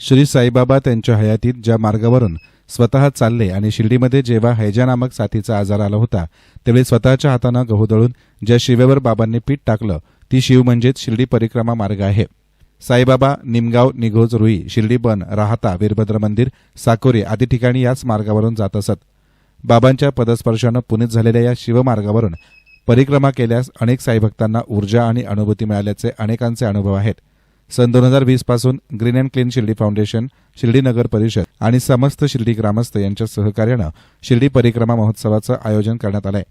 श्री साईबाबा त्यांच्या हयातीत ज्या मार्गावरून स्वतः चालले आणि शिर्डीमध्ये जेव्हा हैजा नामक साथीचा आजार आला होता त्यावेळी स्वतःच्या हातानं गहू दळून ज्या शिवेवर बाबांनी पीठ टाकलं ती शिव म्हणजेच शिर्डी परिक्रमा मार्ग आहे. साईबाबा निमगाव निघोज रुई शिर्डी बन राहता वीरभद्र मंदिर साकोरी आदी ठिकाणी याच मार्गावरून जात असत. बाबांच्या पदस्पर्शानं पुनीत झालेल्या या शिवमार्गावरून परिक्रमा केल्यास अनेक साईभक्तांना ऊर्जा आणि अनुभूती मिळाल्याचे अनेकांचे अनुभव आहेत. सन दोन हजार वीसपासून green and clean Shirdi foundation Shirdi Nagar Parishad आणि समस्त शिर्डी ग्रामस्थ यांच्या सहकार्यानं शिर्डी परिक्रमा महोत्सवाचं आयोजन करण्यात आलंय.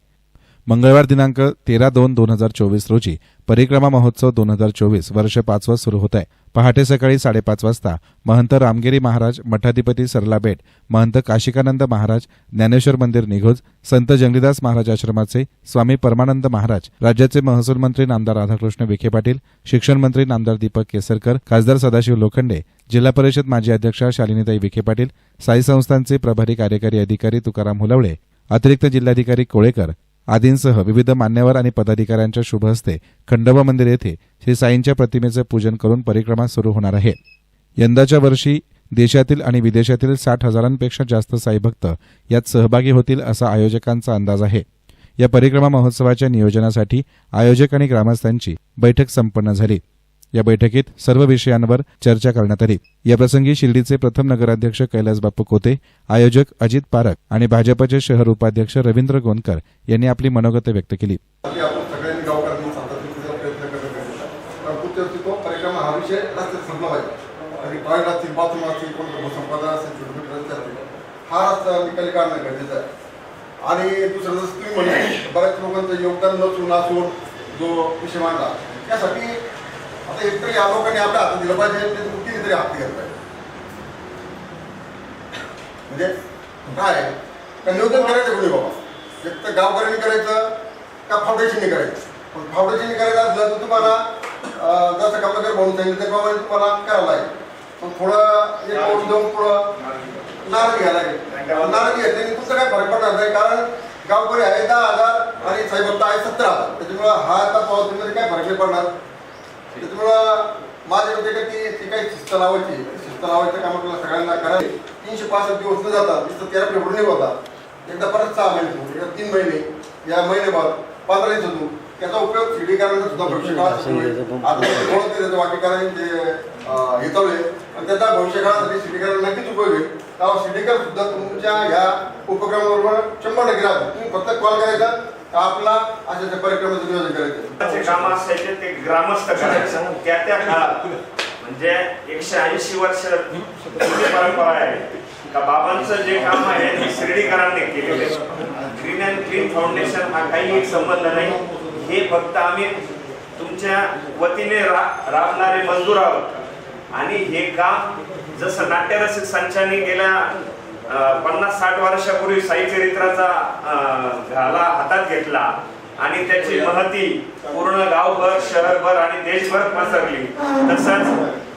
मंगळवार दिनांक तेरा दोन दोन हजार चोवीस रोजी परिक्रमा महोत्सव दोन हजार चोवीस वर्ष पाचवं सुरू होत आहे पहाटे सकाळी साडेपाच वाजता महंत रामगिरी महाराज मठाधिपती सरलाबेट महंत काशिकानंद महाराज ज्ञानेश्वर मंदिर निघोज संत जंगलीदास महाराज आश्रमाचे स्वामी परमानंद महाराज राज्याचे महसूल मंत्री नामदार राधाकृष्ण विखे पाटील शिक्षण मंत्री नामदार दीपक केसरकर खासदार सदाशिव लोखंडे जिल्हा परिषद माजी अध्यक्षा शालिनीताई विखे पाटील साई संस्थांचे प्रभारी कार्यकारी अधिकारी तुकाराम हुलवळे अतिरिक्त जिल्हाधिकारी कोळेकर आदींसह विविध मान्यवर आणि पदाधिकाऱ्यांच्या शुभ हस्ते खंडोबा मंदिर येथे श्री साईंच्या प्रतिमेचे पूजन करून परिक्रमा सुरू होणार आहे. यंदाच्या वर्षी देशातील आणि विदेशातील साठ हजारांपेक्षा जास्त साईभक्त यात सहभागी होतील असा आयोजकांचा अंदाज आहे. या परिक्रमा महोत्सवाच्या नियोजनासाठी आयोजक आणि ग्रामस्थांची बैठक संपन्न झाली. या बैठकीत सर्व विषयांवर चर्चा करण्यात आली. याप्रसंगी शिर्डीचे प्रथम नगराध्यक्ष कैलास बापू कोते आयोजक अजित पारख आणि भाजपचे शहर उपाध्यक्ष रवींद्र गोंदकर यांनी आपली मनोगत व्यक्त केली. हा आणि रस्ता निकाली काढणं गरजेचं आहे. आणि दुसरं जसं तुम्ही म्हणजे बऱ्याच लोकांचं योगदान नसून नाचून जो विषय मांडला त्यासाठी आता एकतरी या लोकांनी आपल्या हातात दिलं पाहिजे आणि मुक्तीने तरी हाती घ्यायला पाहिजे म्हणजे काय का नियोजन करायचं कोणी बाबा? एक तर गावकऱ्यांनी करायचं का फाउंडेशनने करायचं? पण फाउंडेशनने करायचं असलं तर तुम्हाला जसं कमलाकर म्हणून सांगितलं त्याप्रमाणे तुम्हाला करावं लागेल. पण थोडं एक पाऊल जाऊन पुढं नारळ घ्यायला लागेल. नारळ घेतल्याने तुमचं काय फरक पडणार नाही कारण गावकरी आहे दहा हजार आणि साहेब आहे सतरा हजार. त्याच्यामुळं हा आता पावतीमध्ये काय फरक नाही पडणार. त्याच्यामुळं माझ्या मते का ती ती काही शिस्त लावायची शिस्त लावायचं काम आपल्याला सगळ्यांना करायचे तीनशे पासष्ट दिवस न जातात नुसतं तेरा फेब्रुवारी होता. एकदा परत सहा महिने होतो. एकदा तीन महिने. या महिनेभर पंधरा दिवस होतो. त्याचा उपयोग शिडीकरांना सुद्धा भविष्य काळात होईल. आता नाही त्याचं वाटेकरांनी ते हेतवले आणि त्याचा भविष्य काळासाठी शिडीकरांना नक्कीच उपयोग होईल तेव्हा शिडीकर सुद्धा तुमच्या ह्या उपक्रमाबरोबर शंभर टक्के राहतो तुम्ही फक्त कॉल करायचा. का आपला अशा त्या परिक्रमाचं नियोजन करायचं. काम असायचे ते ग्रामस्थ करायचे. त्या त्या काळात म्हणजे एकशे ऐंशी वर्ष जुनी परंपरा आहे. का बाबांचं जे काम आहे ते शिर्डीकरांनी केलेले ग्रीन अँड क्लीन फाउंडेशन हा काही एक संबंध नाही. हे फक्त आम्ही तुमच्या वतीने रा- राबणारे मजदूर आहोत. आणि हे काम जसं नाट्यरसिक संचाने गेल्या पन्नास साठ वर्षापूर्वी साई चरित्राचा घाला हातात घेतला आणि त्याची महती पूर्ण गावभर शहरभर आणि देशभर पसरली. तसंच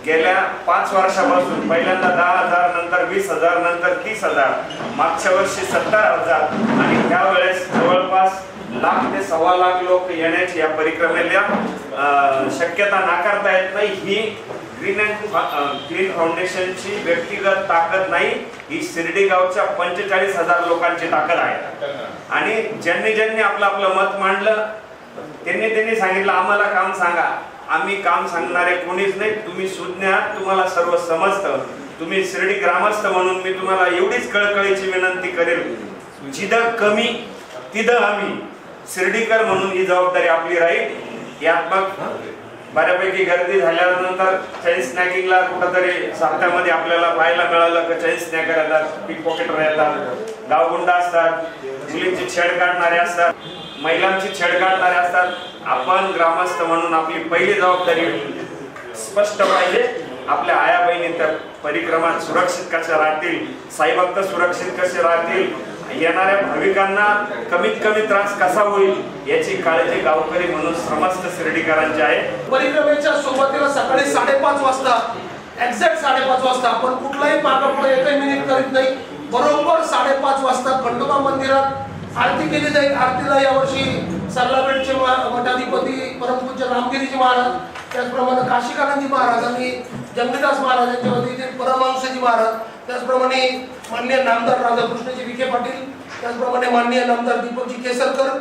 गेल्या पाच वर्षापासून पहिल्यांदा दहा हजार नंतर वीस हजार नंतर तीस हजार मागच्या वर्षी सत्तर हजार आणि त्यावेळेस जवळपास लाख ते सव्वा लाख लोक येण्याची या परिक्रमेला अं, शक्यता नाकारता येत नाही. ही ग्रीन अँड ग्रीन फाउंडेशनची व्यक्तिगत ताकद नाही ही शिर्डी गावच्या पंचेचाळीस हजार लोकांची ताकद आहे. आणि ज्यांनी ज्यांनी आपलं आपलं मत मांडलं त्यांनी त्यांनी सांगितलं आम्हाला काम सांगा. आम्ही काम सांगणारे कोणीच नाही. तुम्ही सुज्ञ तुम्हाला सर्व समजतं तुम्ही शिर्डी ग्रामस्थ म्हणून मी तुम्हाला एवढीच कळकळीची विनंती करेल. जिथं कमी तिथं आम्ही शिर्डीकर म्हणून ही जबाबदारी आपली राहील. यात मग बऱ्यापैकी गर्दी झाल्यानंतर चैन स्नॅकिंगला कुठंतरी साप्त्यामध्ये आपल्याला पाहायला मिळालं की चैन स्नॅकर येतात पिक पॉकेटर येतात. गावगुंड असतात मुलींची छेड काढणारे असतात महिलांची छेड काढणारे असतात. आपण ग्रामस्थ म्हणून आपली पहिली जबाबदारी स्पष्ट पाहिजे आपल्या आया बहिणी त्या परिक्रमात सुरक्षित कशा राहतील साईभक्त सुरक्षित कसे राहतील येणाऱ्या भाविकांना कमीत कमी त्रास कसा होईल याची काळजी गावकरी म्हणून समस्त शिर्डीकरांची आहे. परिक्रमेच्या सुरुवातीला सकाळी साडेपाच वाजता एक्झॅक्ट साडेपाच वाजता आपण कुठलाही मागापुढे एकही मिनिट करीत नाही. बरोबर साडेपाच वाजता खंडोबा मंदिरात आरती केली जाईल. आरतीला यावर्षी सरलापेठचे मठाधिपती परमपूज्य रामगिरीजी महाराज त्याचप्रमाणे काशिकानंदी आणि जंगलीदास महाराजांच्या वतीने परमहंसजी महाराज त्याचप्रमाणे माननीय नामदार राधाकृष्णजी विखे पाटील त्याचप्रमाणे माननीय नामदार दीपकजी केसरकर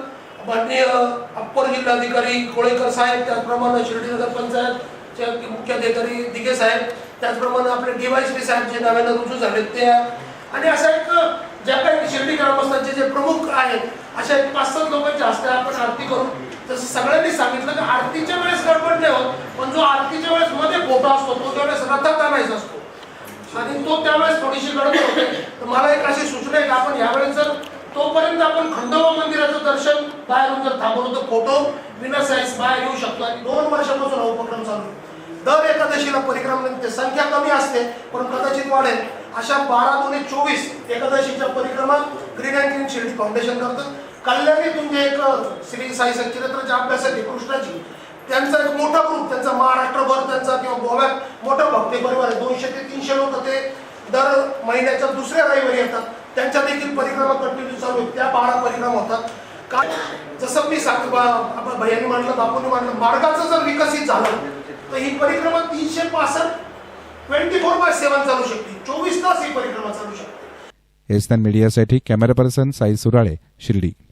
माननीय अप्पर जिल्हाधिकारी कोळेकर साहेब त्याचप्रमाणे शिर्डी नगर पंचायतचे मुख्याधिकारी दिघे साहेब त्याचप्रमाणे आपले डीवायसपी साहेब जे नव्यानं रुजू झालेत ते. आणि अशा एक ज्या काही शिर्डी ग्रामस्थांचे जे प्रमुख आहेत अशा एक पाच सात लोकांच्या हस्ते आपण आरती करू. जसं सगळ्यांनी सांगितलं की आरतीच्या वेळेस गडबड नाही होत पण जो आरतीच्या वेळेस मध्ये फोटो असतो तो त्यावेळेस रथात आणायचा असतो. आणि तो त्यावेळेस थोडीशी गडबड होते. तर मला एक अशी सूचना आहे की आपण यावेळेस जर तोपर्यंत आपण खंडोबा मंदिराचं दर्शन बाहेरून जर थांबवलं तर फोटो विना साईज बाहेर येऊ शकतो. आणि दोन वर्षापासून हा उपक्रम चालू दर एकादशीला परिक्रम निघते संख्या कमी असते पण कदाचित वाढेल. अशा बारा दोन चोवीस एकादशीच्या परिक्रमा green and green Shirdi foundation करतं. कल्याणीतून जे एक श्री साई सच्चिरत्राच्या अभ्यासाची कृष्णाची त्यांचा एक मोठा ग्रुप त्यांचा महाराष्ट्रभर त्यांचा किंवा गोव्यात मोठा बरोबर आहे दोनशे ते तीनशे लोक ते दर महिन्याच्या दुसऱ्या रविवारी येतात. त्यांच्या देखील परिक्रमा कंटिन्यू चालू आहेत. त्या बारा परिणाम होतात. का जसं मी सांग आपण भैयानी म्हटलं बापूंनी म्हटलं मार्गाचं जर विकसित झालं तर ही परिक्रमा तीनशे पासष्ट ट्वेंटी फोर बाय सेवन चालू शकते. चोवीस तास ही परिक्रमा चालू शकते. एस्तान मीडियासाठी कॅमेरा पर्सन साई सुराळे शिर्डी.